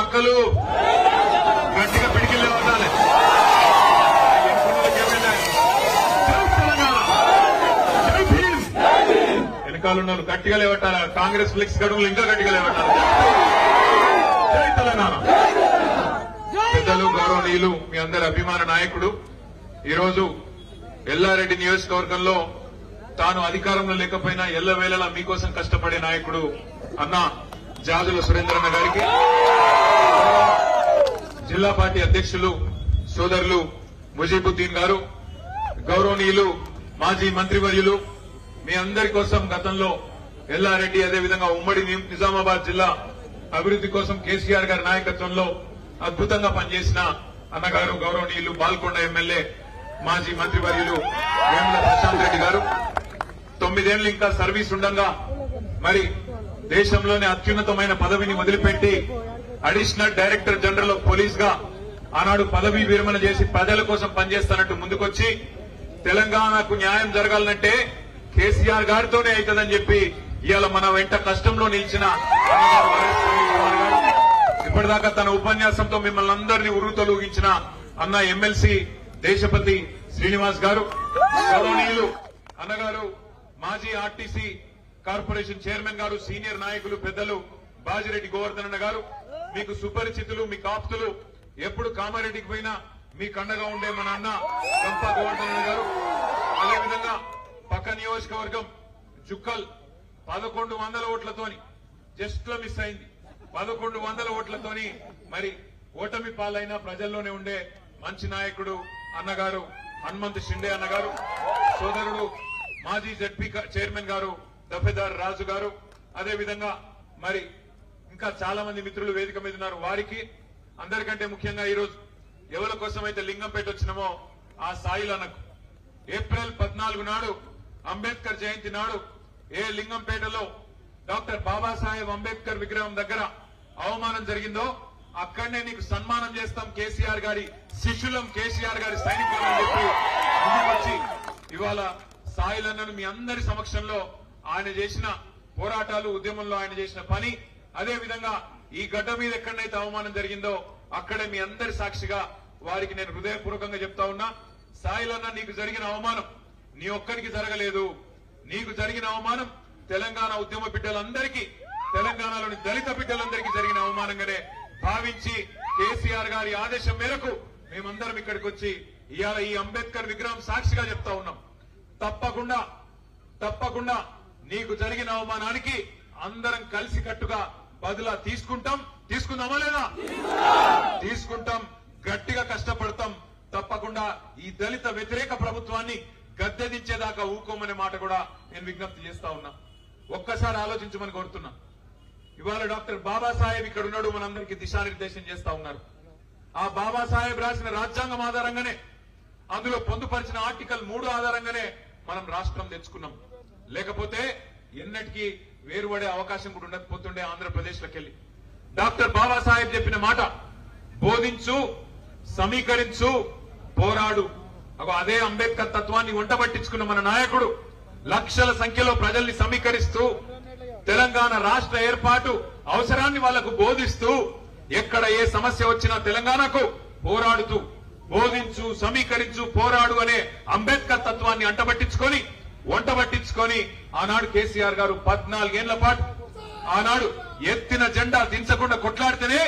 అక్కలు గట్టిగా పిడికిల్లే ఉండాలి. జై తెలంగాణ గట్టిగా లేవట్టాలి కాంగ్రెస్ ఫ్లెక్స్ గడువులు ఇంకా గట్టిగా లేవట్టాలి జై తెలంగాణ. పెద్దలు గౌరవనీయులు మీ అందరి అభిమాన నాయకుడు. ఈరోజు ఎల్లారెడ్డి నియోజకవర్గంలో తాను అధికారంలో లేకపోయినా ఎల్లవేళలా మీకోసం కష్టపడే నాయకుడు అన్నా జాజుల సురేంద్రన్న గారికి జిల్లా పార్టీ అధ్యక్షులు సోదరులు ముజీబుద్దీన్ గారు గౌరవనీయులు మాజీ మంత్రివర్యులు మీ అందరి కోసం గతంలో ఎల్లారెడ్డి అదేవిధంగా ఉమ్మడి నిజామాబాద్ జిల్లా అభివృద్ధి కోసం కేసీఆర్ గారి నాయకత్వంలో అద్భుతంగా పనిచేసిన అన్నగారు గౌరవనీయులు బాల్కొండ ఎమ్మెల్యే మాజీ మంత్రివర్యులు వేముల ప్రశాంత్ రెడ్డి గారు. తొమ్మిదేళ్ళు ఇంకా సర్వీస్ ఉండగా మరి దేశంలోనే అత్యున్నతమైన పదవిని వదిలిపెట్టి అడిషనల్ డైరెక్టర్ జనరల్ ఆఫ్ పోలీస్గా ఆనాడు పదవి విరమణ చేసి ప్రజల కోసం పనిచేస్తానంటూ ముందుకొచ్చి తెలంగాణకు న్యాయం జరగాలంటే కేసీఆర్ గారితోనే అవుతుందని చెప్పి ఇవాళ మన వెంట కష్టంలో నిలిచిన ఇప్పటిదాకా తన ఉపన్యాసంతో మిమ్మల్ని అందరినీ ఉరుతొలగించిన అన్న ఎమ్మెల్సీ దేశపతి శ్రీనివాస్ గారు అన్నగారు మాజీ ఆర్టీసీ కార్పొరేషన్ చైర్మన్ గారు సీనియర్ నాయకులు పెద్దలు బాజిరెడ్డి గోవర్ధన్ అన్న గారు మీకు సుపరిచితులు మీ కాప్తులు ఎప్పుడు కామారెడ్డికి పోయినా మీకు అండగా ఉండే మన అన్న గంపా గోవర్ధన్ అన్న గారు అదేవిధంగా పక్క నియోజకవర్గం జుక్కల్ పదకొండు వందల ఓట్లతోని జస్ట్లో మిస్ అయింది. పదకొండు వందల ఓట్లతోని మరి ఓటమి పాలైన ప్రజల్లోనే ఉండే మంచి నాయకుడు అన్నగారు హనుమంత్ షిండే అన్నగారు సోదరుడు మాజీ జడ్పీ చైర్మన్ గారు దఫేదార్ రాజు గారు అదే విధంగా మరి ఇంకా చాలా మంది మిత్రులు వేదిక మీద ఉన్నారు. వారికి అందరికంటే ముఖ్యంగా ఈ రోజు ఎవరి కోసం అయితే లింగంపేట వచ్చినామో ఆ సాయిలన్నకు ఏప్రిల్ పద్నాలుగు నాడు అంబేద్కర్ జయంతి నాడు ఏ లింగంపేటలో డాక్టర్ బాబాసాహెబ్ అంబేద్కర్ విగ్రహం దగ్గర అవమానం జరిగిందో అక్కడనే నీకు సన్మానం చేస్తాం కేసీఆర్ గారి శిష్యులం కేసీఆర్ గారి సైనికులం అని చెప్పి ముందుకొచ్చి ఇవాళ సాయిలన్నను మీ అందరి సమక్షంలో ఆయన చేసిన పోరాటాలు ఉద్యమంలో ఆయన చేసిన పని అదే విధంగా ఈ గడ్డ మీద ఎక్కడైతే అవమానం జరిగిందో అక్కడే మీ అందరి సాక్షిగా వారికి నేను హృదయపూర్వకంగా చెప్తా ఉన్నా సాయిలన్న నీకు జరిగిన అవమానం నీ ఒక్కరికి జరగలేదు. నీకు జరిగిన అవమానం తెలంగాణ ఉద్యమ బిడ్డలందరికీ తెలంగాణలోని దళిత బిడ్డలందరికీ జరిగిన అవమానంగానే భావించి కేసీఆర్ గారి ఆదేశం మేరకు మేమందరం ఇక్కడికి వచ్చి ఇవాళ ఈ అంబేద్కర్ విగ్రహం సాక్షిగా చెప్తా ఉన్నాం. తప్పకుండా తప్పకుండా నీకు జరిగిన అవమానానికి అందరం కలిసి కట్టుగా బదులా తీసుకుంటాం. తీసుకుందామా లేదా? తీసుకుంటాం. గట్టిగా కష్టపడతాం. తప్పకుండా ఈ దళిత వ్యతిరేక ప్రభుత్వాన్ని గద్దెదించేదాకా ఊకోమనే మాట కూడా నేను విజ్ఞప్తి చేస్తా ఉన్నా. ఒక్కసారి ఆలోచించమని కోరుతున్నా. ఇవాళ డాక్టర్ బాబాసాహెబ్ ఇక్కడ ఉన్నాడు మనందరికీ దిశానిర్దేశం చేస్తా ఉన్నారు. ఆ బాబాసాహెబ్ రాసిన రాజ్యాంగం ఆధారంగానే అందులో పొందుపరిచిన ఆర్టికల్ మూడు ఆధారంగానే మనం రాష్ట్రం తెచ్చుకున్నాం. లేకపోతే ఎన్నటికీ వేరుపడే అవకాశం కూడా ఉండకపోతుండే ఆంధ్రప్రదేశ్ లోకెళ్ళి డాక్టర్ బాబాసాహెబ్ చెప్పిన మాట బోధించు సమీకరించు పోరాడు. అదే అంబేద్కర్ తత్వాన్ని వంట పట్టించుకున్న మన నాయకుడు లక్షల సంఖ్యలో ప్రజల్ని సమీకరిస్తూ తెలంగాణ రాష్ట్ర ఏర్పాటు అవసరాన్ని వాళ్ళకు బోధిస్తూ ఎక్కడ ఏ సమస్య వచ్చినా తెలంగాణకు పోరాడుతూ బోధించు సమీకరించు పోరాడు అనే అంబేద్కర్ తత్వాన్ని అంటబట్టించుకొని వంట పట్టించుకొని ఆనాడు కేసీఆర్ గారు పద్నాలుగేళ్ళ పాటు ఆనాడు ఎత్తిన జెండా దించకుండా కొట్లాడితేనే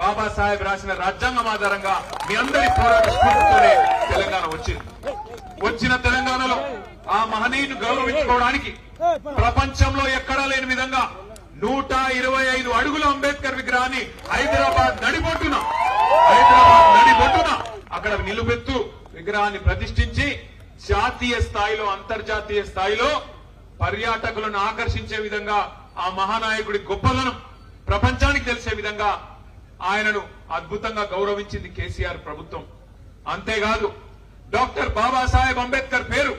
బాబాసాహెబ్ రాసిన రాజ్యాంగం ఆధారంగా మీ అందరి పోరాట స్ఫూర్తితోనే తెలంగాణ వచ్చింది. వచ్చిన తెలంగాణలో ఆ మహనీయుని గౌరవించుకోవడానికి ప్రపంచంలో ఎక్కడా లేని విధంగా నూట ఇరవై ఐదు అడుగుల అంబేద్కర్ విగ్రహాన్ని హైదరాబాద్ నడిబొట్టున హైదరాబాద్ నడిబొట్టున అక్కడ నిలువెత్తు విగ్రహాన్ని ప్రతిష్ఠించి జాతీయ స్థాయిలో అంతర్జాతీయ స్థాయిలో పర్యాటకులను ఆకర్షించే విధంగా ఆ మహానాయకుడి గొప్పదనం ప్రపంచానికి తెలిసే విధంగా ఆయనను అద్భుతంగా గౌరవించింది కేసీఆర్ ప్రభుత్వం. అంతేకాదు డాక్టర్ బాబాసాహెబ్ అంబేద్కర్ పేరు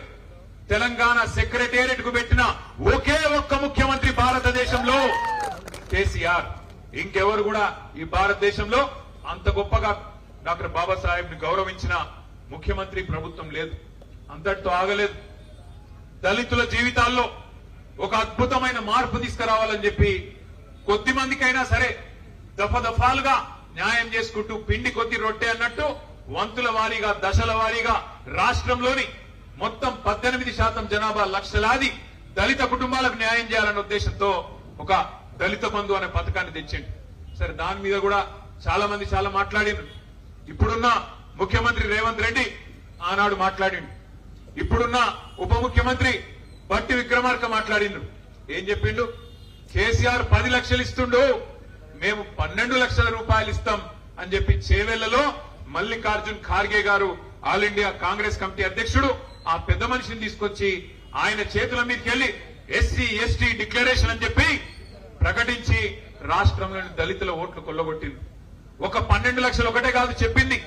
తెలంగాణ సెక్రటేరియట్కు పెట్టిన ఒకే ఒక్క ముఖ్యమంత్రి భారతదేశంలో కేసీఆర్. ఇంకెవరు కూడా ఈ భారతదేశంలో అంత గొప్పగా డాక్టర్ బాబాసాహెబ్ని గౌరవించిన ముఖ్యమంత్రి ప్రభుత్వం లేదు. అంతటితో ఆగలేదు. దళితుల జీవితాల్లో ఒక అద్భుతమైన మార్పు తీసుకురావాలని చెప్పి కొద్ది మందికైనా సరే దఫదఫాలుగా న్యాయం చేసుకుంటూ పిండి కొద్ది రొట్టె అన్నట్టు వంతుల వారీగా దశల వారీగా రాష్ట్రంలోని మొత్తం పద్దెనిమిది శాతం జనాభా లక్షలాది దళిత కుటుంబాలకు న్యాయం చేయాలనే ఉద్దేశంతో ఒక దళిత బంధు అనే పథకాన్ని తెచ్చిండు. సరే దాని మీద కూడా చాలా మంది చాలా మాట్లాడిండ్రు ఇప్పుడున్న ముఖ్యమంత్రి రేవంత్ రెడ్డి ఆనాడు మాట్లాడిండు. ఇప్పుడున్న ఉప ముఖ్యమంత్రి బట్టి విక్రమార్క మాట్లాడిండు. ఏం చెప్పిండు? కేసీఆర్ పది లక్షలు ఇస్తుండు మేము పన్నెండు లక్షల రూపాయలు ఇస్తాం అని చెప్పి చేవెళ్ళలో మల్లికార్జున్ ఖార్గే గారు ఆల్ ఇండియా కాంగ్రెస్ కమిటీ అధ్యక్షుడు ఆ పెద్ద మనిషిని తీసుకొచ్చి ఆయన చేతుల మీదకి వెళ్ళి ఎస్సీ ఎస్టీ డిక్లరేషన్ అని చెప్పి ప్రకటించి రాష్ట్రంలోని దళితుల ఓట్లు కొల్లగొట్టింది ఒక పన్నెండు లక్షలు ఒకటే కాదు చెప్పింది.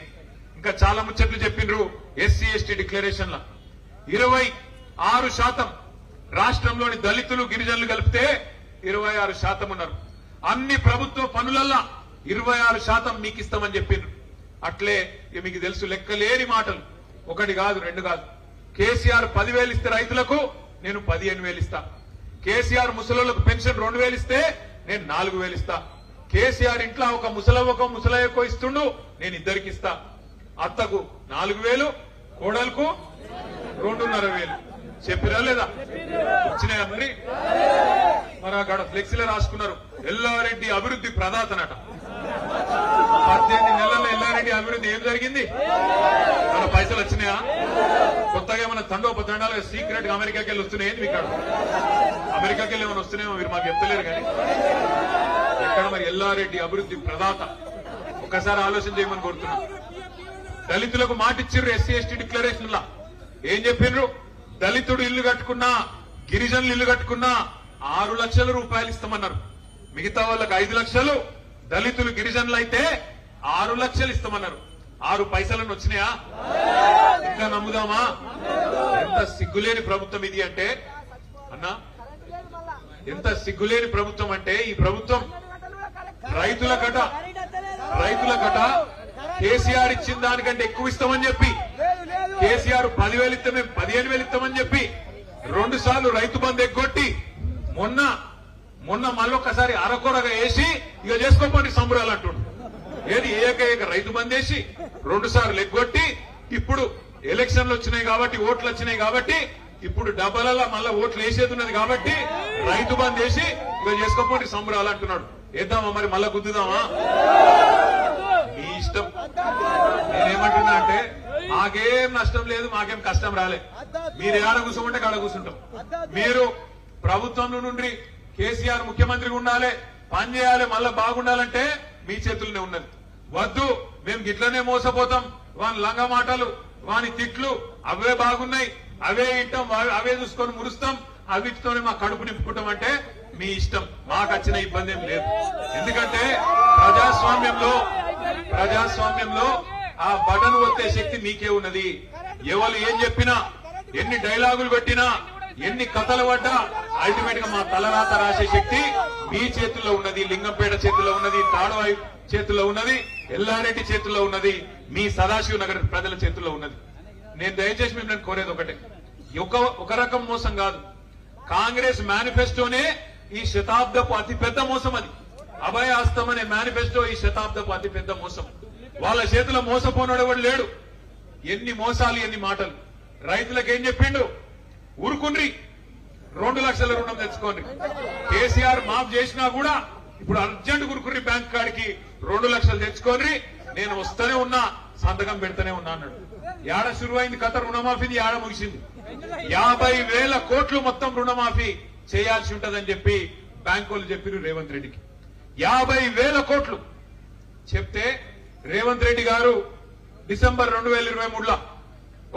ఇంకా చాలా ముచ్చట్లు చెప్పిండ్రు ఎస్సీ ఎస్టీ డిక్లరేషన్ లా ఇరవై ఆరు శాతం రాష్ట్రంలోని దళితులు గిరిజనులు కలిపితే ఇరవై ఆరు శాతం ఉన్నారు. అన్ని ప్రభుత్వ పనులల్లా ఇరవై ఆరు శాతం మీకు ఇస్తామని చెప్పిండ్రు అట్లే మీకు తెలుసు లెక్కలేని మాటలు. ఒకటి కాదు రెండు కాదు. కేసీఆర్ పదివేలు ఇస్తే రైతులకు నేను పదిహేను వేలు ఇస్తా. కేసీఆర్ ముసలోళ్ళకు పెన్షన్ రెండు వేలు ఇస్తే నేను నాలుగు వేలు ఇస్తా. కేసీఆర్ ఇంట్లో ఒక ముసలవ్వకో ముసలయ్యకో ఇస్తుండు నేను ఇద్దరికి ఇస్తా. అత్తకు నాలుగు వేలు కోడలకు రెండున్నర వేలు. చెప్పిరా లేదా? వచ్చినాయా మరి? మరి అక్కడ ఫ్లెక్సీలో రాసుకున్నారు. ఎల్లారెడ్డి అభివృద్ధి ప్రదాతనట పద్దెనిమిది నెలల్లో ఎల్లారెడ్డి అభివృద్ధి ఏం జరిగింది? మన పైసలు వచ్చినాయా? కొత్తగా ఏమైనా తండోపతండాలుగా సీక్రెట్గా అమెరికాకి వెళ్ళి వస్తున్నాయి మీకు అమెరికాకి వెళ్ళి ఏమైనా వస్తున్నాయో మీరు మాకు చెప్తలేరు కానీ. ఎక్కడ మరి ఎల్లారెడ్డి అభివృద్ధి ప్రదాత? ఒక్కసారి ఆలోచన చేయమని కోరుతున్నా. దళితులకు మాటిచ్చిర్రు ఎస్సీ ఎస్టీ డిక్లరేషన్ లా ఏం చెప్పిండ్రు దళితుడు ఇల్లు కట్టుకున్నా గిరిజనులు ఇల్లు కట్టుకున్నా ఆరు లక్షల రూపాయలు ఇస్తామన్నారు. మిగతా వాళ్ళకి ఐదు లక్షలు దళితులు గిరిజనులు అయితే ఆరు లక్షలు ఇస్తామన్నారు. ఆరు పైసలను వచ్చినాయా? ఇంకా నమ్ముదామా? ఎంత సిగ్గులేని ప్రభుత్వం ఇది అంటే అన్నా ఎంత సిగ్గులేని ప్రభుత్వం అంటే ఈ ప్రభుత్వం రైతుల కట రైతుల కట కేసీఆర్ ఇచ్చిన దానికంటే ఎక్కువ ఇస్తామని చెప్పి కేసీఆర్ పదివేలు ఇస్తే మేము పదిహేను వేలు ఇస్తామని చెప్పి రెండు సార్లు రైతు బంధు ఎగ్గొట్టి మొన్న మొన్న మళ్ళొక్కసారి అరకొరగా వేసి ఇక చేసుకోపోండి సంబరాలు అంటుండు. ఏది ఏకైక రైతు బంద్ వేసి రెండు సార్లు ఎగ్గొట్టి ఇప్పుడు ఎలక్షన్లు వచ్చినాయి కాబట్టి ఓట్లు వచ్చినాయి కాబట్టి ఇప్పుడు డబ్బలలో మళ్ళా ఓట్లు వేసేది ఉన్నది కాబట్టి రైతు బంద్ వేసి ఇక చేసుకోపోండి సంబరాలు అంటున్నాడు. వేద్దామా మరి? మళ్ళా గుద్దుదామా? మీ ఇష్టం. నేనేమంటున్నా అంటే మాకేం నష్టం లేదు మాకేం కష్టం రాలే. మీరు ఏడ కూర్చోమంటే కాడ కూర్చుంటాం. మీరు ప్రభుత్వం నుండి కేసీఆర్ ముఖ్యమంత్రిగా ఉండాలి పని చేయాలి మళ్ళా బాగుండాలంటే మీ చేతుల్లోనే ఉన్నది. వద్దు మేము గిట్లనే మోసపోతాం. వాని లంగ మాటలు వాని తిట్లు అవే బాగున్నాయి. అవే ఇంటాం అవే చూసుకొని మురుస్తాం. అవిటితోనే మా కడుపు నింపుకుంటాం అంటే మీ ఇష్టం. మాకు వచ్చిన ఇబ్బంది ఏం లేదు. ఎందుకంటే ప్రజాస్వామ్యంలో ప్రజాస్వామ్యంలో ఆ బటన్ ఒత్తే శక్తి మీకే ఉన్నది. ఎవరు ఏం చెప్పినా ఎన్ని డైలాగులు పెట్టినా ఎన్ని కథలు పడ్డా అల్టిమేట్గా మా తలరాత రాసే శక్తి మీ చేతుల్లో ఉన్నది లింగంపేట చేతుల్లో ఉన్నది తాడవాయి చేతుల్లో ఉన్నది ఎల్లారెడ్డి చేతుల్లో ఉన్నది మీ సదాశివ నగర్ ప్రజల చేతుల్లో ఉన్నది. నేను దయచేసి మిమ్మల్ని కోరేది ఒకటే. ఒక ఒక రకం మోసం కాదు. కాంగ్రెస్ మేనిఫెస్టోనే ఈ శతాబ్దపు అతిపెద్ద మోసం అది. అభయ హస్తం అనే మేనిఫెస్టో ఈ శతాబ్దపు అతి పెద్ద మోసం. వాళ్ళ చేతిలో మోసపోనాడు ఎవడు లేడు. ఎన్ని మోసాలు ఎన్ని మాటలు. రైతులకు ఏం చెప్పిండు? ఊరుకుండ్రి. రెండు లక్షల రుణం తెచ్చుకోండి. కేసీఆర్ మాఫ్ చేసినా కూడా ఇప్పుడు అర్జెంట్ గురుకుర్రి బ్యాంక్ కాడికి రెండు లక్షలు తెచ్చుకోండి. నేను వస్తూనే ఉన్నా సంతకం పెడతానే ఉన్నా అన్నాడు. ఏడ శురువైంది కథ? రుణమాఫీది ఏడ ముగిసింది? యాభై వేల కోట్లు మొత్తం రుణమాఫీ చేయాల్సి ఉంటదని చెప్పి బ్యాంకులు చెప్పిరు రేవంత్ రెడ్డికి. యాభై వేల కోట్లు. చెప్తే రేవంత్ రెడ్డి గారు డిసెంబర్ రెండు వేల ఇరవై మూడులో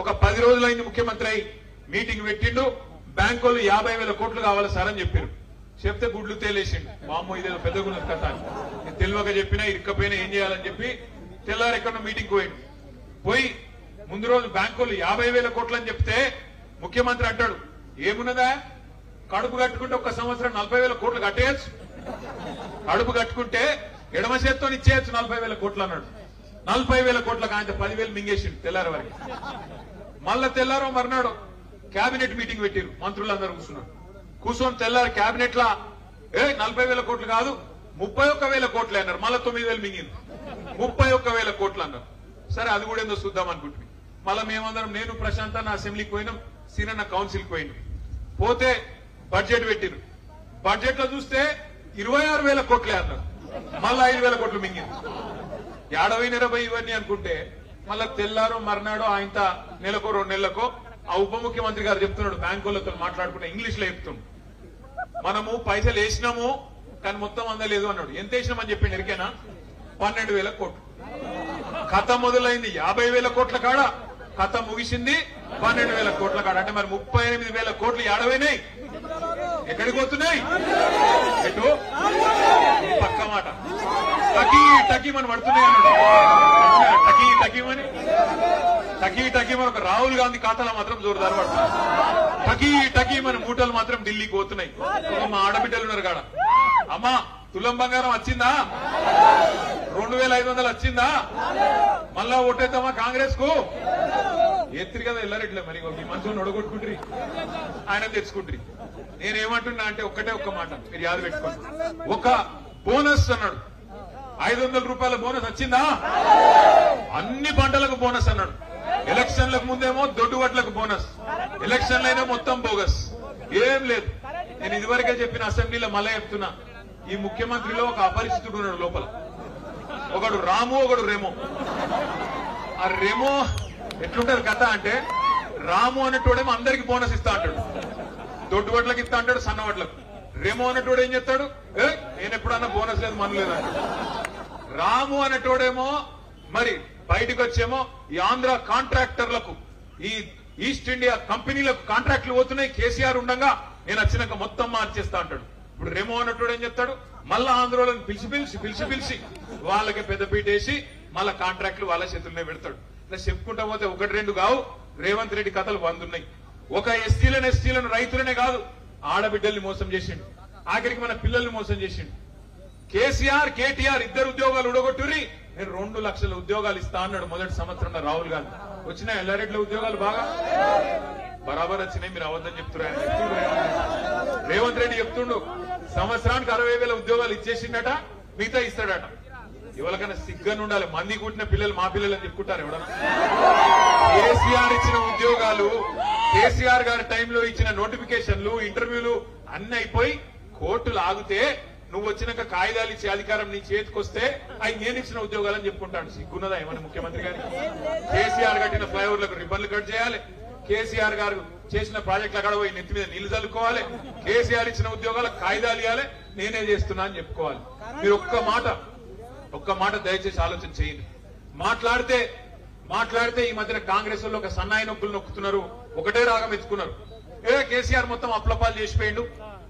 ఒక పది రోజులైంది ముఖ్యమంత్రి అయి మీటింగ్ పెట్టిండు. బ్యాంకులు యాభై వేల కోట్లు కావాలి సార్ అని చెప్పారు. చెప్తే గుడ్లు తేలేసిండు. మామూలు ఇదేదో పెద్ద గుణ కథ అని. నేను చెప్పినా ఇరుక్కపోయినా ఏం చేయాలని చెప్పి తెల్లారు ఎక్కడ మీటింగ్ పోయిండు. పోయి ముందు రోజు బ్యాంకులు యాభై వేల కోట్లు అని చెప్తే ముఖ్యమంత్రి అంటాడు ఏమున్నదా? కడుపు కట్టుకుంటే ఒక సంవత్సరం నలభై వేల కోట్లు కట్టేయచ్చు. కడుపు కట్టుకుంటే ఎడమ చేత్తో ఇచ్చేయచ్చు నలభై వేల కోట్లు అన్నాడు. నలభై వేల కోట్లకు ఆయన పదివేలు మింగేసిండు తెల్లారి వరకు. మళ్ళా తెల్లారో మర్నాడు కేబినెట్ మీటింగ్ పెట్టారు మంత్రులందరూ కూర్చున్నారు. కూర్చొని తెల్లారి కేబినెట్ లా ఏ నలభై వేల కోట్లు కాదు ముప్పై ఒక్క వేల కోట్లే అన్నారు. మళ్ళా తొమ్మిది వేలు మింగింది. ముప్పై ఒక్క వేల కోట్లు అన్నారు. సరే అది కూడా ఏందో చూద్దాం అనుకుంటుంది మళ్ళా మేమందరం నేను ప్రశాంత్ అన్న అసెంబ్లీకి పోయినాం సీనన్న కౌన్సిల్కి పోయినాం. పోతే బడ్జెట్ పెట్టిరు బడ్జెట్లో చూస్తే ఇరవై ఆరు వేల కోట్లే అన్నారు. మళ్ళా ఐదు వేల కోట్లు మింగింది. ఏడవై ఇరవై ఇవన్నీ అనుకుంటే మళ్ళా తెల్లారో మర్నాడో ఆయనత నెలకో రెండు నెలలకో ఆ ఉప ముఖ్యమంత్రి గారు చెప్తున్నాడు బ్యాంకులతో మాట్లాడుకుంటే ఇంగ్లీష్లో చెప్తున్నాడు మనము పైసలు వేసినాము కానీ మొత్తం అందలేదు అన్నాడు. ఎంత వేసినామని చెప్పిండు ఎరికేనా? పన్నెండు వేల కోట్లు. కథ మొదలైంది. యాభై వేల కోట్ల కాడ కథ ముగిసింది పన్నెండు వేల కోట్ల కాడ. అంటే మరి ముప్పై ఎనిమిది వేల కోట్లు ఏడవైనాయి ఎక్కడికి పోతున్నాయి? ఎటు? పక్క మాట. టకీ టకీ మనం పడుతున్నాయి అన్నాడు. టకీ టకీమని టకీ టకీమని ఒక రాహుల్ గాంధీ ఖాతాలో మాత్రం జోరుదారు పడుతుంది టకీ టకీమని మూటలు మాత్రం ఢిల్లీకి పోతున్నాయి. మా ఆడబిడ్డలు ఉన్నారు కాడ. అమ్మా తులం బంగారం వచ్చిందా? రెండు వేల ఐదు వందలు వచ్చిందా? మళ్ళా ఓటేద్దామా కాంగ్రెస్కు ఎత్తిరి కదా ఎల్లారెడ్లే మరి. ఈ మనుషులను ఒడగొట్టుకుంటారు ఆయన తెచ్చుకుంటారు నేనేమంటున్నా అంటే ఒక్కటే ఒక్క మాట. మీరు యాద పెట్టుకోండి. ఒక బోనస్ అన్నాడు. ఐదు వందల రూపాయల బోనస్ వచ్చిందా? అన్ని పంటలకు బోనస్ అన్నాడు. ఎలక్షన్లకు ముందేమో దొడ్డుగట్లకు బోనస్. ఎలక్షన్లైనా మొత్తం బోగస్. ఏం లేదు. నేను ఇదివరకే చెప్పిన అసెంబ్లీలో మళ్ళా చెప్తున్నా. ఈ ముఖ్యమంత్రిలో ఒక అపరిచితుడు ఉన్నాడు లోపల. ఒకడు రాము ఒకడు రేమో. ఆ రేమో ఎట్లుంటది కథ అంటే రాము అనేటోడేమో అందరికి బోనస్ ఇస్తా అంటాడు. దొడ్డు వడ్లకు ఇస్తా అంటాడు సన్న వడ్లకు. రేమో అనేటోడు ఏం చెప్తాడు ఏ నేను ఎప్పుడన్నా బోనస్ లేదు మన లేదు రాము అనేటోడేమో మరి బయటకు వచ్చేమో ఈ ఆంధ్ర కాంట్రాక్టర్లకు ఈ ఈస్ట్ ఇండియా కంపెనీలకు కాంట్రాక్ట్లు పోతున్నాయి కేసీఆర్ ఉండగా నేను వచ్చినాక మొత్తం మార్చేస్తా అంటాడు. ఇప్పుడు రేమో అన్నట్టు ఏం చెప్తాడు మళ్ళా ఆంధ్రోలను పిలిచి పిలిచి పిలిచి పిలిచి వాళ్ళకి పెద్దపీట వేసి మళ్ళా కాంట్రాక్ట్లు వాళ్ళ చేతుల్లోనే పెడతాడు. ఇట్లా చెప్పుకుంటా పోతే ఒకటి రెండు కావు. రేవంత్ రెడ్డి కథలు వందున్నాయి. ఒక ఎస్టీలను ఎస్టీలను రైతులనే కాదు ఆడబిడ్డల్ని మోసం చేసిండు. ఆఖరికి మన పిల్లల్ని మోసం చేసిండు. కేసీఆర్ కేటీఆర్ ఇద్దరు ఉద్యోగాలు ఉడగొట్టురి నేను రెండు లక్షల ఉద్యోగాలు ఇస్తా అన్నాడు మొదటి సంవత్సరంలో రాహుల్ గాంధీ. వచ్చిన ఎల్లారెడ్ల ఉద్యోగాలు బాగా? బరాబర్ వచ్చినాయి మీరు అవద్దని చెప్తున్నారు. రేవంత్ రెడ్డి. రేవంత్ రెడ్డి చెప్తుండు సంవత్సరానికి అరవై వేల ఉద్యోగాలు ఇచ్చేసిండట మిగతా ఇస్తాడట. ఎవరికైనా సిగ్గని ఉండాలి. మంది కుట్టిన పిల్లలు మా పిల్లలు అని చెప్పుకుంటారు ఎవడన్నా కేసీఆర్ ఇచ్చిన ఉద్యోగాలు కేసీఆర్ గారి టైంలో ఇచ్చిన నోటిఫికేషన్లు ఇంటర్వ్యూలు అన్ని అయిపోయి కోర్టులు ఆగితే నువ్వు వచ్చినాక కాగితాలు ఇచ్చే అధికారం నీ చేతికొస్తే అవి నేను ఇచ్చిన ఉద్యోగాలని చెప్పుకుంటాడు. సిగ్గున్నదా ఏమన్నా ముఖ్యమంత్రి గారి కేసీఆర్ కట్టిన ఫ్లైఓవర్లకు రిబ్బన్లు కట్ చేయాలి. కేసీఆర్ గారు చేసిన ప్రాజెక్టులు అక్కడ పోయి నెత్తి మీద నీళ్ళు చల్లుకోవాలి. కేసీఆర్ ఇచ్చిన ఉద్యోగాలకు కాగితాలు ఇవ్వాలి నేనే చేస్తున్నా అని చెప్పుకోవాలి. మీరు ఒక్క మాట ఒక్క మాట దయచేసి ఆలోచన చేయండి. మాట్లాడితే మాట్లాడితే ఈ మధ్యన కాంగ్రెస్ వాళ్ళు ఒక సన్నాయి నొక్కులు నొక్కుతున్నారు. ఒకటే రాగం ఎత్తుకున్నారు. ఏ కేసీఆర్ మొత్తం అప్లపాలు చేసిపోయిండు.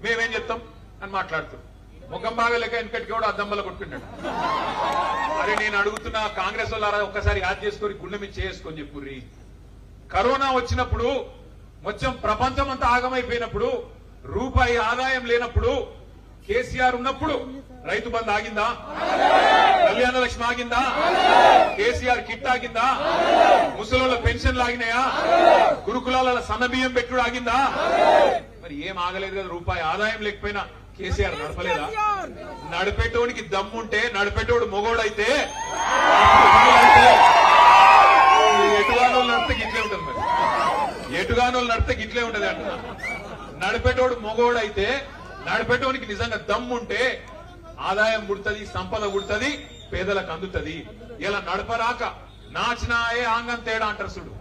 మేమేం చెప్తాం? అని మాట్లాడుతూ ముఖం బాగా లేక వెనకటికి కూడా అద్దంబల కొట్టుకున్నాడు. అరే నేను అడుగుతున్నా కాంగ్రెస్ వాళ్ళ ఒక్కసారి యాద్ చేసుకొని గుండె మీద చేసుకొని చెప్పుర్రి. కరోనా వచ్చినప్పుడు మొత్తం ప్రపంచం అంతా ఆగమైపోయినప్పుడు రూపాయి ఆదాయం లేనప్పుడు కేసీఆర్ ఉన్నప్పుడు రైతు బంద్ ఆగిందా? కళ్యాణ లక్ష్మి ఆగిందా? కేసీఆర్ కిట్ ఆగిందా? ముసలోళ్ళ పెన్షన్లు ఆగినాయా? గురుకులాల సన్నబియ్యం పెట్టుడు ఆగిందా? మరి ఏం ఆగలేదు కదా రూపాయి ఆదాయం లేకపోయినా కేసీఆర్ నడపలేదా? నడిపేటోడికి దమ్ముంటే నడిపేటోడు మొగోడైతే ఎటుగానోళ్ళు నడితే గిట్లే ఉంటుంది మరి. ఎటుగానోళ్ళు నడితే గిట్లే ఉంటది అంటున్నా నడిపేటోడు మొగోడైతే నడిపేటోనికి నిజంగా దమ్ముంటే ఆదాయం పుడుతుంది సంపద పుడుతుంది పేదలకు అందుతుంది. ఇలా నడపరాక నాచినాయే ఆంగం తేడా అంటారు చూడు.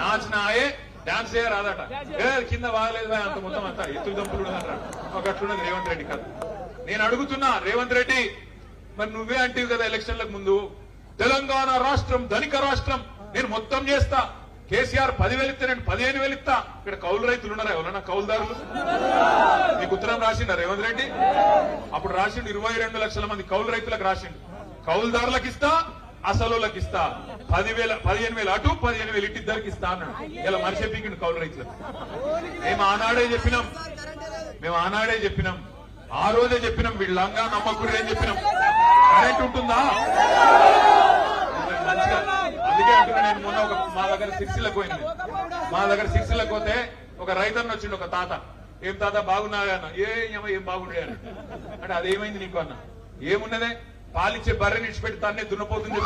నాచినాయే డాన్స్ చేయరాదట ఏ కింద బాగలేదు అంత మొత్తం అంతా ఎత్తు దంపులు అంటాడు ఒక అట్లున్నది రేవంత్ రెడ్డి కాదు నేను అడుగుతున్నా రేవంత్ రెడ్డి మరి నువ్వే అంటివి కదా ఎలక్షన్లకు ముందు? తెలంగాణ రాష్ట్రం ధనిక రాష్ట్రం నేను మొత్తం చేస్తా. కేసీఆర్ పదివేలు ఇస్తే నేను పదిహేను వేలు ఇస్తా. ఇక్కడ కౌలు రైతులు ఉన్నారా? ఎవరన్నా కౌలుదారులు? నీకు ఉత్తరం రాసిండ రేవంత్ రెడ్డి. అప్పుడు రాసిండు ఇరవై రెండు లక్షల మంది కౌలు రైతులకు రాసిండు. కౌలుదారులకు ఇస్తా అసలులకు ఇస్తా. పదివేల పదిహేను వేలు అటు పదిహేను వేలు ఇటు ఇస్తా అన్నాడు. ఇలా మనిషి మరిచెప్పిండు కౌలు రైతులకు. మేము ఆనాడే చెప్పినాం. మేము ఆనాడే చెప్పినాం. ఆ రోజే చెప్పినాం. వీళ్ళంగా నమ్మకుడు ఏం చెప్పినాం. కరెంట్ ఉంటుందా? మంచిగా అందుకే అంటున్నా నేను మొన్న ఒక మా దగ్గర సిరిసిల్లకు పోయింది మా దగ్గర సిరిసిల్లకు పోతే ఒక రైతన్న వచ్చిండు ఒక తాత. ఏం తాత బాగున్నావా అన్న? ఏ ఏమో ఏం బాగుండే అని. అంటే అదేమైంది నీకు అన్న? ఏమున్నదే? పాలిచ్చే బర్రెని ఇచ్చిపెట్టి తానే దున్నపోతుంది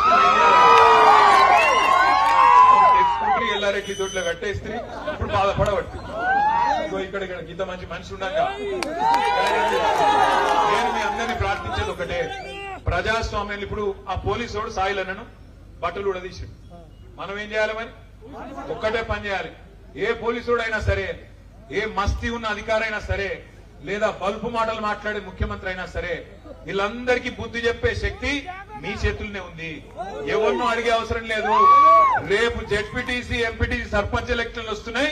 తెచ్చుకుంటే ఎల్లారెడ్డి దొడ్లో కట్టేస్తే ఇప్పుడు బాధపడబట్టి ఇక్కడ ఇక్కడ ఇంత మంచి మనిషి ఉండగా నేను మీ అందరినీ ప్రార్థించేది ఒకటే. ప్రజాస్వామ్యం ఇప్పుడు ఆ పోలీసు వాడు సాయిలన్నను బట్టలు ఉడదీసి మనం ఏం చేయాలి మరి? ఒక్కటే పని చేయాలి. ఏ పోలీసుడు అయినా సరే ఏ మస్తీ ఉన్న అధికారైనా సరే లేదా బల్పు మాటలు మాట్లాడే ముఖ్యమంత్రి అయినా సరే వీళ్ళందరికీ బుద్ధి చెప్పే శక్తి మీ చేతుల్లోనే ఉంది. ఎవరినో అడిగే అవసరం లేదు. రేపు జెడ్పీటీసీ ఎంపీటీసీ సర్పంచ్ ఎలక్షన్లు వస్తున్నాయి.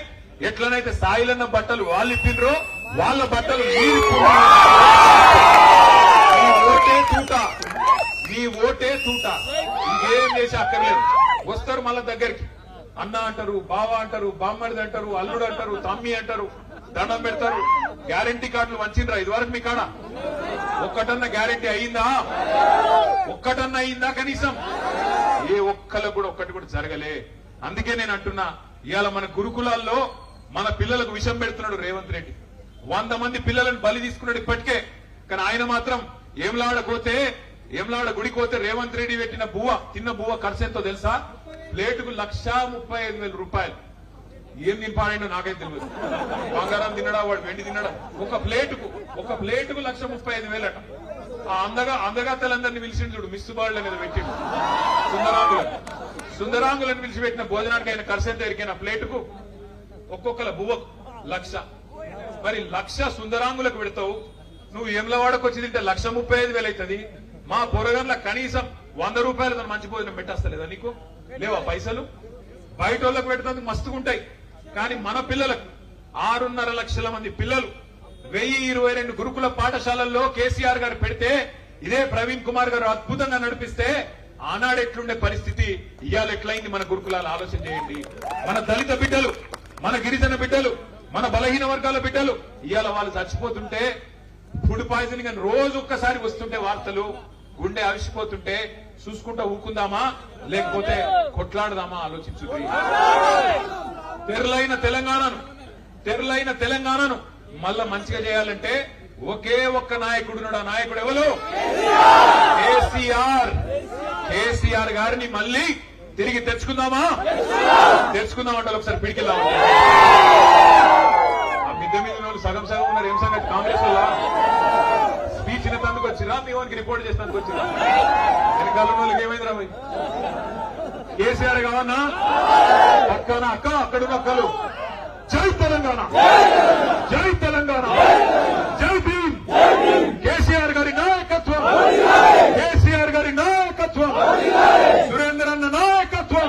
ఎట్లనైతే సాయిలన్న బట్టలు వాళ్ళు ఇప్పినరో వాళ్ళ బట్టలు మీరు ఓటే తూట మీ ఓటే తూట. ఇంకేం చేసి అక్కర్లేదు. వస్తారు మళ్ళా దగ్గరికి. అన్న అంటారు బావ అంటారు బామ్మడిది అంటారు అల్లుడు అంటారు తమ్మి అంటారు దండం పెడతారు. గ్యారంటీ కార్డులు వంచిండ్రా? ఇదివరకు మీ కాడ? ఒక్కటన్నా గ్యారంటీ అయిందా? ఒక్కటన్నా అయిందా కనీసం? ఏ ఒక్కలకు కూడా ఒక్కటి కూడా జరగలే. అందుకే నేను అంటున్నా ఇవాళ మన గురుకులాల్లో మన పిల్లలకు విషం పెడుతున్నాడు రేవంత్ రెడ్డి. వంద మంది పిల్లలను బలి తీసుకున్నాడు ఇప్పటికే. కానీ ఆయన మాత్రం ఏంలాడ పోతే ఏంలాడ గుడికి పోతే రేవంత్ రెడ్డి పెట్టిన బువ్వ తిన్న బువ్వ ఖర్చు ఎంతో తెలుసా? ప్లేటుకు లక్షా ముప్పై ఐదు వేల రూపాయలు. ఏం తినిపాడైనా నాకైతే తెలియదు బంగారం తినడా వాడు వెండి తినడా ఒక ప్లేటుకు ఒక ప్లేటుకు లక్ష ముప్పై ఐదు వేలట. ఆ అందగా అందగాతలందరినీ పిలిచిండు చూడు మిస్సు బాళ్ళ మీద పెట్టిండు. సుందరాంగులను. సుందరాంగులను పిలిచిపెట్టిన భోజనానికి ఆయన ఖర్చు ఎంత ఎరికైన ప్లేటుకు ఒక్కొక్కల బువ్వకు లక్ష. మరి లక్ష సుందరాంగులకు పెడతావు? నువ్వు ఏమ్లవాడకు వచ్చి తింటే లక్ష ముప్పై ఐదు వేలు అవుతుంది మా పొరగంలో కనీసం వంద రూపాయలు మంచి భోజనం పెట్టేస్తలేదా నీకు? లేవా పైసలు? బయట వాళ్ళకు పెడుతుంది మస్తుగుంటాయి. కానీ మన పిల్లలకు ఆరున్నర లక్షల మంది పిల్లలు వెయ్యి ఇరవై రెండు గురుకుల పాఠశాలల్లో కేసీఆర్ గారు పెడితే ఇదే ప్రవీణ్ కుమార్ గారు అద్భుతంగా నడిపిస్తే ఆనాడెట్లుండే పరిస్థితి? ఇవాళ ఎట్లయింది మన గురుకులాలు? ఆలోచన చేయండి. మన దళిత బిడ్డలు మన గిరిజన బిడ్డలు మన బలహీన వర్గాల బిడ్డలు ఇవాళ వాళ్ళు చచ్చిపోతుంటే ఫుడ్ పాయిజనింగ్ అని రోజు ఒక్కసారి వస్తుంటే వార్తలు. గుండె అవిసిపోతుంటే చూసుకుంటా ఊకుందామా లేకపోతే కొట్లాడదామా? ఆలోచించు తెరలైన తెలంగాణను తెరలైన తెలంగాణను మళ్ళా మంచిగా చేయాలంటే ఒకే ఒక్క నాయకుడు ఆ నాయకుడు ఎవరు? కేసీఆర్. కేసీఆర్ గారిని మళ్ళీ తిరిగి తెచ్చుకుందామా? తెచ్చుకుందామంటే ఒకసారి పిడికిల్దాం ఆ మిద్దె మీద సగం సగం ఉన్నారు. ఏం సంగతి? కాంగ్రెస్ వల్ల ఇన్నందుకు రిపోర్ట్ చేసినందుకు వచ్చిరా వెనకాల ఏమైంది రాబోయ్ కేసీఆర్ కావన్నా పక్కన అక్క అక్కడున్న అక్కలు. జై తెలంగాణ. జై తెలంగాణ. జై భీమ్. కేసీఆర్ గారి నాయకత్వం. కేసీఆర్ గారి నాయకత్వం. సురేందర్ అన్న నాయకత్వం.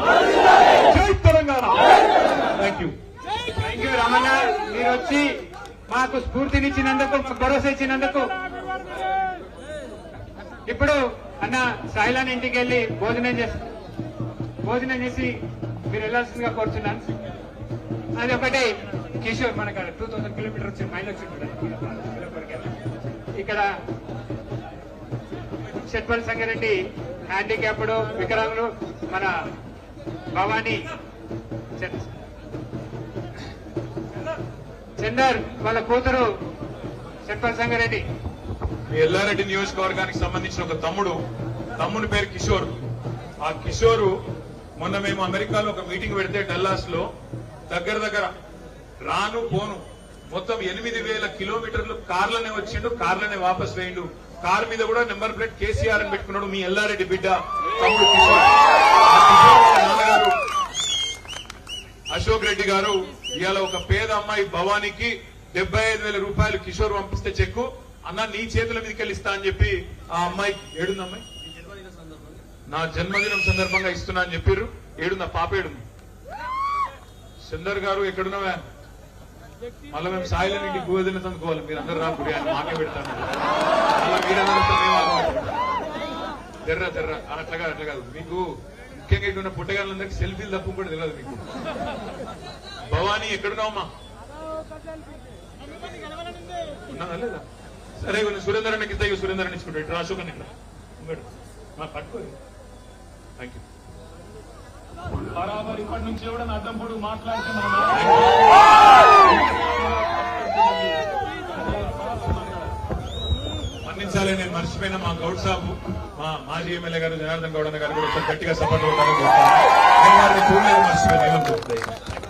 Jai Telangana. Thank you thank you Ramana. మీరు వచ్చి మాకు స్ఫూర్తినిచ్చినందుకు భరోసా ఇచ్చినందుకు. ఇప్పుడు అన్న సాయిలాన్ ఇంటికి వెళ్ళి భోజనం చేసి భోజనం చేసి మీరు వెళ్ళాల్సిందిగా కోరుతున్నాను అది ఒకటి కిషోర్ మనకు టూ థౌసండ్ కిలోమీటర్ వచ్చి మైల్ వచ్చి ఇక్కడ షట్పల్ సంగారెడ్డి హ్యాండిక్యాప్డ్ వికలాంగులు మన భవానీ చందర్ వాళ్ళ కూతురు షట్పల్ సంగారెడ్డి. మీ ఎల్లారెడ్డి నియోజకవర్గానికి సంబంధించిన ఒక తమ్ముడు. తమ్ముని పేరు కిషోర్. ఆ కిషోరు మొన్న మేము అమెరికాలో ఒక మీటింగ్ పెడితే డల్లాస్లో దగ్గర దగ్గర రాను పోను. మొత్తం ఎనిమిది వేల కిలోమీటర్లు కార్లనే వచ్చిండు కార్లనే వాపస్ వేయండు. కార్ మీద కూడా నెంబర్ ప్లేట్ కేసీఆర్ అని పెట్టుకున్నాడు మీ ఎల్లారెడ్డి బిడ్డ తమ్ముడు నాన్నగారు అశోక్ రెడ్డి గారు ఇవాళ ఒక పేద అమ్మాయి భవానీకి డెబ్బై ఐదు వేల రూపాయలు కిషోర్ పంపిస్తే చెక్కు. అన్న నీ చేతుల మీదకి వెళ్ళిస్తా అని చెప్పి ఆ అమ్మాయి ఏడుంది అమ్మాయి? నా జన్మదినం సందర్భంగా ఇస్తున్నా అని చెప్పారు ఏడుందా? పాప ఏడుంది? సుందర్ గారు ఎక్కడున్నావా? మళ్ళీ మేము సాయిలో నుండి గోధుమ తందుకోవాలి మీరు అందరు రాకుడి అని మాకే పెడతాను. తెర్రా తెర్రా. అట్లా కాదు అట్లా కాదు. మీకు ముఖ్యంగా ఇక్కడ ఉన్న పుట్టగాళ్ళందరికీ సెల్ఫీలు తప్పు కూడా తెలియదు మీకు. భవానీ ఎక్కడున్నావమ్మా? ఉన్నాదా లేదా? సరే ఇట్లా అశోక్ అన్న ఇక్కడ. ఇంకోటి. మా పట్టుకో. థ్యాంక్ యూ బరాబర్ ఇప్పటి నుంచి కూడా అడ్డంపుడు మాట్లాడితే మనం మన్నించాలి నేను మర్చిపోయిన మా గౌడ్ సాబు మా మాజీ ఎమ్మెల్యే గారు జనార్దన్ గౌడ్ అన్న గారు కూడా గట్టిగా సపోర్ట్ నేను వారిని చూడలేదు మర్చిపోయాను.